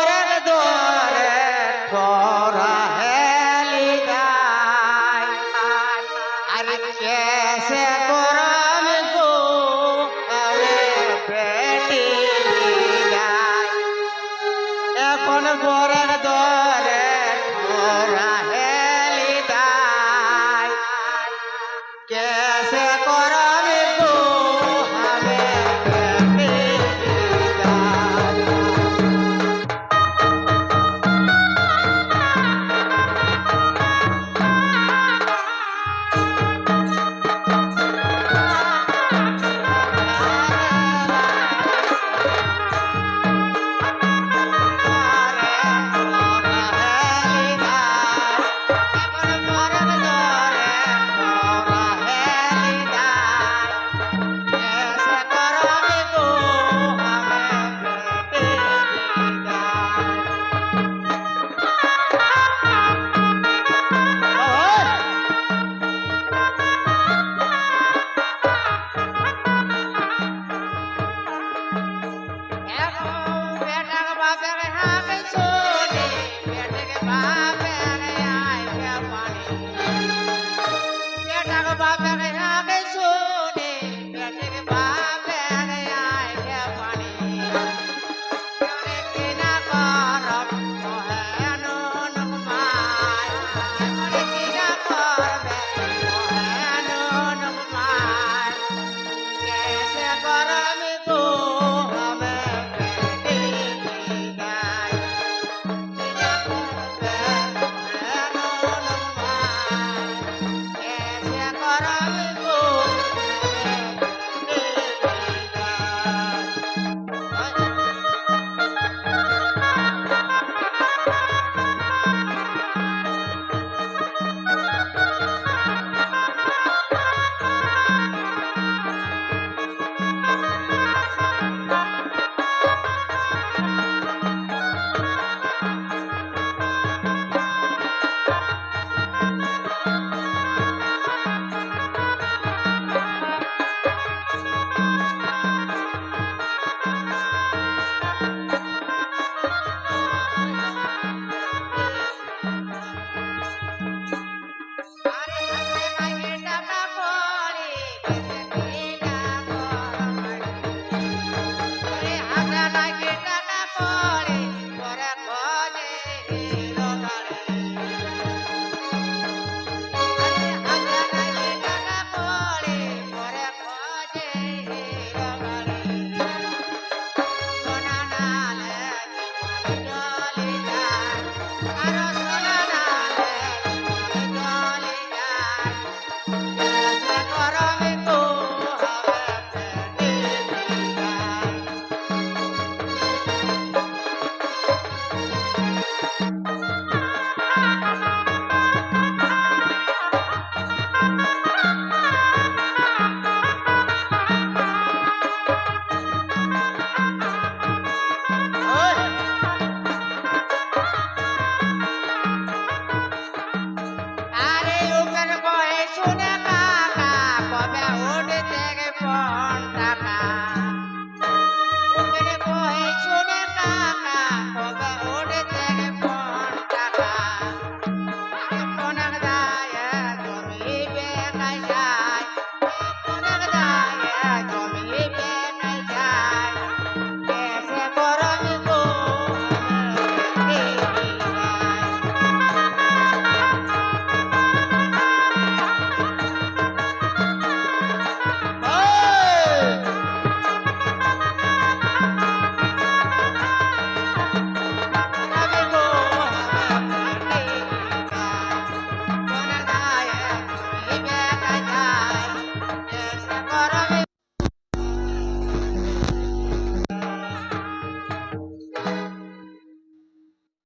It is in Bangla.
ওরে দরে ঘোরাheli dai আর কেসে মোরে কো আলে পেটি দি dai এখন গোররে দরে ঘোরাheli dai কে Rama